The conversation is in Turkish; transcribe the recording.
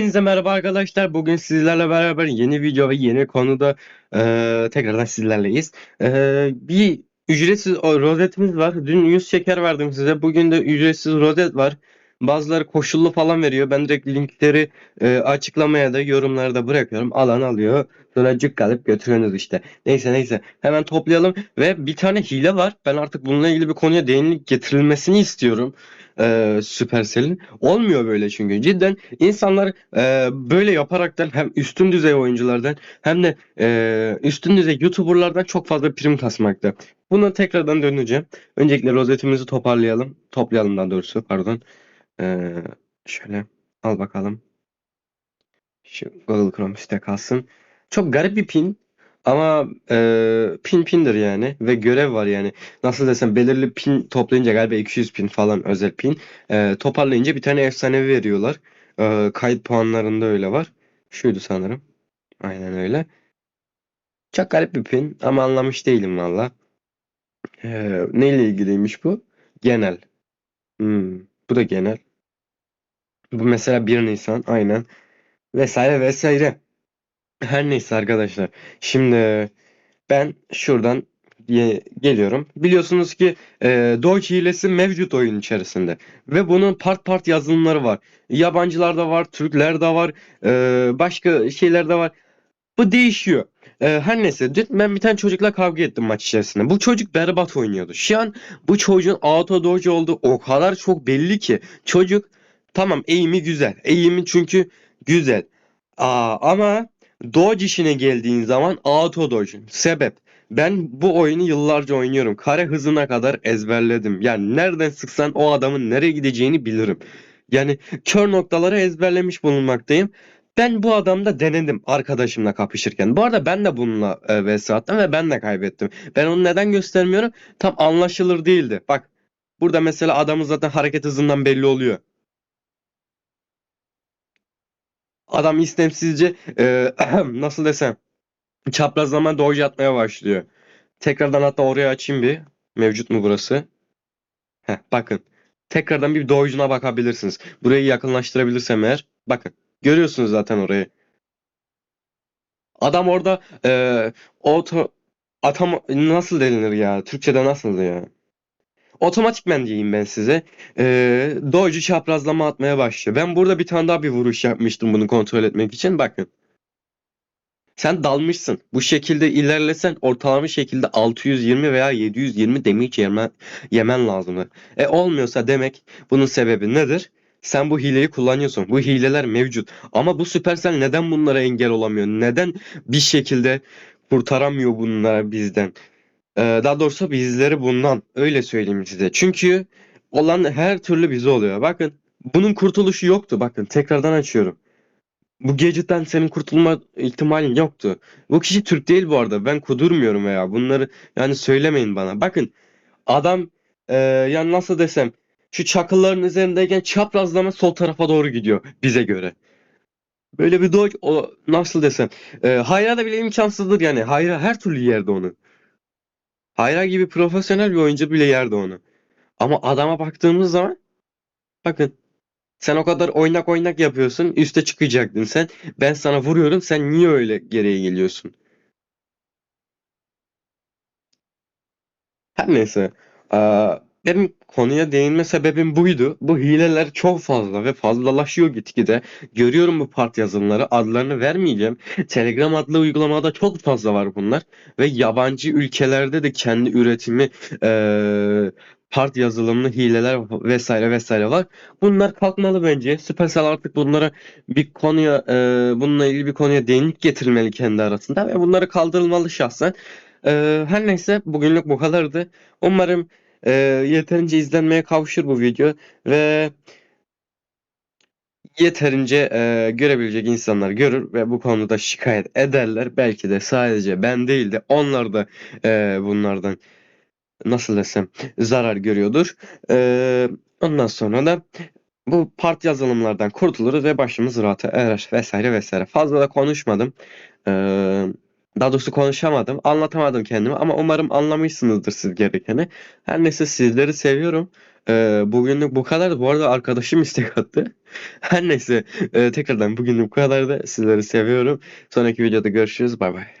Hepinize merhaba arkadaşlar. Bugün sizlerle beraber yeni video ve yeni konuda eee, tekrardan sizlerleyiz. Eee, bir ücretsiz rozetimiz var. Dün 100 şeker verdim size. Bugün de ücretsiz rozet var. Bazıları koşullu falan veriyor. Ben direkt linkleri eee, açıklamaya da yorumlarda bırakıyorum. Alan alıyor. Sonra cık alıp götürüyorsunuz işte. Neyse neyse. Hemen toplayalım. Ve bir tane hile var. Ben artık bununla ilgili bir konuya değinlik getirilmesini istiyorum. Eee Supercell'in. Olmuyor böyle çünkü. Cidden insanlar e, böyle yaparaktan hem üstün düzey oyunculardan hem de e, üstün düzey YouTuber'lardan çok fazla prim kasmakta. Buna tekrardan döneceğim. Öncelikle rozetimizi toparlayalım. Toplayalım daha doğrusu pardon. E, şöyle al bakalım. Şu Google Chrome site kalsın. Çok garip bir pin ama e, pin pindir yani ve görev var yani. Nasıl desem belirli pin toplayınca galiba 200 pin falan özel pin. E, toparlayınca bir tane efsanevi veriyorlar. E, kayıt puanlarında öyle var. Şuydu sanırım. Aynen öyle. Çok garip bir pin ama anlamış değilim valla. E, neyle ilgiliymiş bu? Genel. Hmm, bu da genel. Bu mesela 1 Nisan aynen. Vesaire vesaire. Her neyse arkadaşlar. Şimdi ben şuradan geliyorum. Biliyorsunuz ki e, Doge hilesi mevcut oyun içerisinde. Ve bunun part part yazılımları var. Yabancılar da var, Türkler de var, e, başka şeyler de var. Bu değişiyor. E, her neyse dün ben bir tane çocukla kavga ettim maç içerisinde. Bu çocuk berbat oynuyordu. Şu an bu çocuğun auto doge olduğu o kadar çok belli ki. Çocuk tamam eğimi güzel. Eğimi çünkü güzel. Aa, ama Doge işine geldiğin zaman auto doge. Sebep ben bu oyunu yıllarca oynuyorum. Kare hızına kadar ezberledim. Yani nereden sıksan o adamın nereye gideceğini bilirim. Yani kör noktaları ezberlemiş bulunmaktayım. Ben bu adamda denedim arkadaşımla kapışırken. Bu arada ben de bununla e, vs attım ve ben de kaybettim. Ben onu neden göstermiyorum? Tam anlaşılır değildi. Bak burada mesela adamın zaten hareket hızından belli oluyor. Adam istemsizce e, nasıl desem çaprazlama doge atmaya başlıyor. Tekrardan hatta oraya açayım bir. Mevcut mu burası? Heh, bakın. Tekrardan bir doge'una bakabilirsiniz. Burayı yakınlaştırabilirsem eğer. Bakın. Görüyorsunuz zaten orayı. Adam orada e, oto atam nasıl denilir ya? Türkçe'de nasıl ya? Otomatikmen diyeyim ben size. Ee, Doge'u çaprazlama atmaya başlıyor. Ben burada bir tane daha bir vuruş yapmıştım bunu kontrol etmek için. Bakın. Sen dalmışsın. Bu şekilde ilerlesen ortalama şekilde 620 veya 720 damage yemen, yemen lazımdı. E olmuyorsa demek bunun sebebi nedir? Sen bu hileyi kullanıyorsun. Bu hileler mevcut. Ama bu Supercell neden bunlara engel olamıyor? Neden bir şekilde kurtaramıyor bunları bizden? Ee, daha doğrusu bizleri bundan. Öyle söyleyeyim size. Çünkü olan her türlü bize oluyor. Bakın bunun kurtuluşu yoktu. Bakın tekrardan açıyorum. Bu gadget'ten senin kurtulma ihtimalin yoktu. Bu kişi Türk değil bu arada. Ben kudurmuyorum veya bunları yani söylemeyin bana. Bakın adam e, yani nasıl desem şu çakılların üzerindeyken çaprazlama sol tarafa doğru gidiyor bize göre. Böyle bir dodge o nasıl desem e, Hayra da bile imkansızdır yani. Hayra her türlü yerde onu. Hayra gibi profesyonel bir oyuncu bile yerde onu. Ama adama baktığımız zaman bakın sen o kadar oynak oynak yapıyorsun. Üste çıkacaktın sen. Ben sana vuruyorum. Sen niye öyle geriye geliyorsun? Her neyse. Aa, benim konuya değinme sebebim buydu. Bu hileler çok fazla ve fazlalaşıyor gitgide. Görüyorum bu part yazılımları. Adlarını vermeyeceğim. Telegram adlı uygulamada çok fazla var bunlar. Ve yabancı ülkelerde de kendi üretimi eee part yazılımlı hileler vesaire vesaire var. Bunlar kalkmalı bence. Supercell artık bunlara bir konuya eee, bununla ilgili bir konuya değinlik getirilmeli kendi arasında ve bunları kaldırılmalı şahsen. Eee, her neyse bugünlük bu kadardı. Umarım eee, yeterince izlenmeye kavuşur bu video ve yeterince eee, görebilecek insanlar görür ve bu konuda şikayet ederler. Belki de sadece ben değil de onlar da eee, bunlardan nasıl desem zarar görüyordur. Eee, ondan sonra da bu part yazılımlardan kurtuluruz ve başımız rahata erer vesaire vesaire. Fazla da konuşmadım. Eee Daha doğrusu konuşamadım. Anlatamadım kendimi ama umarım anlamışsınızdır siz gerekeni. Her neyse sizleri seviyorum. Ee, bugünlük bu kadar. Bu arada arkadaşım istek attı. Her neyse e, tekrardan bugünlük bu kadar da sizleri seviyorum. Sonraki videoda görüşürüz. Bay bay.